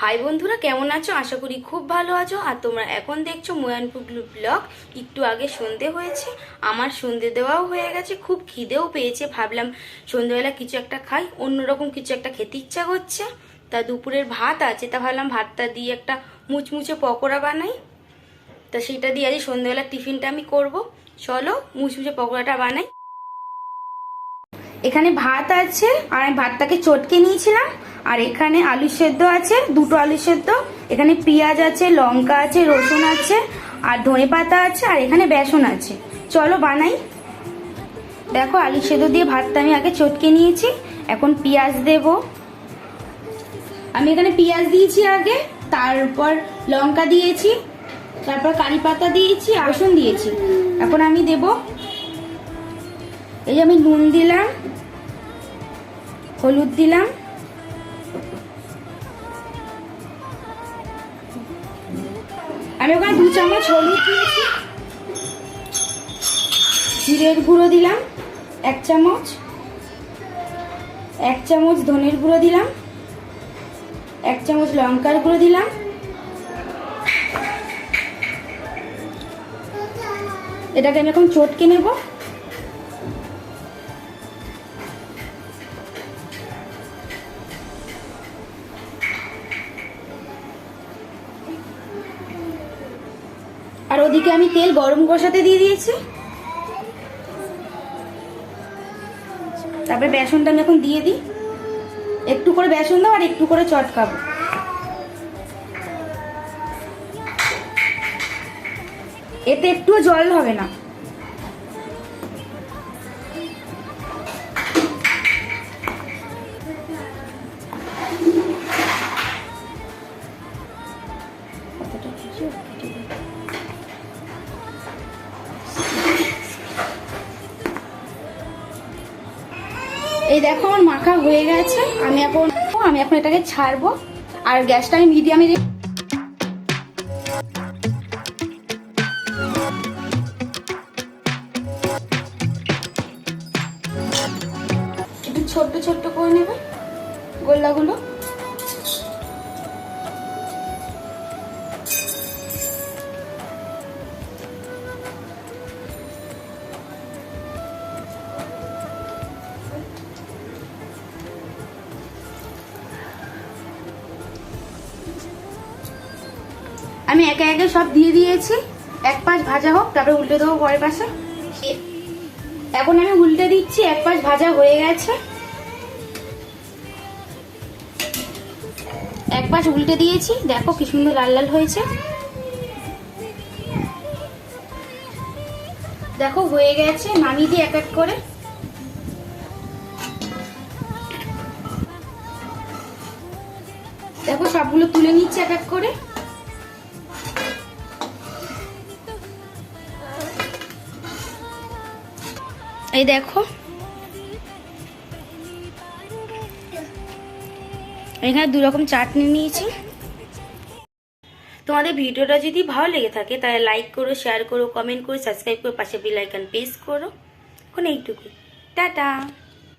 High বন্ধুরা, কেমন আছো? আশা করি খুব ভালো আছো। আর তোমরা এখন দেখছ ময়ানপুর ব্লগ। একটু আগে সন্ধে হয়েছে, আমার সন্ধে দেওয়াও হয়ে গেছে। খুব খিদেও পেয়েছে, ভাবলাম সন্ধেবেলা কিছু একটা খাই, অন্যরকম কিছু একটা খেতে ইচ্ছা করছে। তা দুপুরের ভাত আছে, তা ভাবলাম ভাতটা দিয়ে একটা মুচমুচে পকোড়া বানাই। তা সেটা দিয়ে আজ সন্ধেবেলা টিফিনটা আমি করব। চলো মুচমুচে পকোড়াটা বানাই। এখানে ভাত আছে, আর আমি ভাতটাকে চটকে নিয়েছিলাম, আর এখানে আলু সেদ্ধ আছে, দুটো আলু সেদ্ধ। এখানে পেঁয়াজ আছে, লঙ্কা আছে, রসুন আছে, আর ধনে পাতা আছে, আর এখানে বেসন আছে। চলো বানাই। দেখো, আলু সেদ্ধ দিয়ে ভাতটা আমি আগে চটকে নিয়েছি, এখন পেঁয়াজ দেব। আমি এখানে পেঁয়াজ দিয়েছি আগে, তারপর লঙ্কা দিয়েছি, তারপর কারি পাতা দিয়েছি রসুন দিয়েছি। এখন আমি দেব। এই আমি নুন দিলাম। হলুদ দিলাম। আমি ওখানে দু চামচ হলুদ দিয়েছি। জিরের গুঁড়ো দিলাম, এক চামচ। এক চামচ ধনের গুঁড়ো দিলাম। এক চামচ লঙ্কার গুঁড়ো দিলাম। এটাকে আমি এখন চটকে নেব। ওদিকে আমি তেল গরম কষাতে দিয়ে দিয়েছি। তারপরে বেসনটা আমি এখন দিয়ে দিই। একটু করে বেসন দাও আর একটু করে চটকাবো এতে একটুও জল হবে না। এই দেখো, আমার মাখা হয়ে গেছে। আমি এখন আমি এখন এটাকে ছাড়বো। আর গ্যাসটা আমি মিডিয়ামে একটু ছোট্ট ছোট্ট করে নেবে গোল্লাগুলো। আমি একে একে সব দিয়ে দিয়েছি। এক পাশ ভাজা হোক, তারপরে উল্টে দেবো পরের পাশে। এখন আমি উল্টে দিচ্ছি, এক পাশ ভাজা হয়ে গেছে। এক পাশ উল্টে দিয়েছি, দেখো কি সুন্দর লাল লাল হয়েছে। দেখো হয়ে গেছে, নামিয়ে দিই এক এক করে। দেখো সবগুলো তুলে নিচ্ছে এক এক করে। এই দেখো। এখানে দু রকম চাটনি নিয়েছি। তোমাদের ভিডিওটা যদি ভালো লেগে থাকে, তাহলে লাইক করো শেয়ার করো কমেন্ট করো সাবস্ক্রাইব করো, পাশে বেল আইকন প্রেস করো। এখন এইটুকুই। টাটা!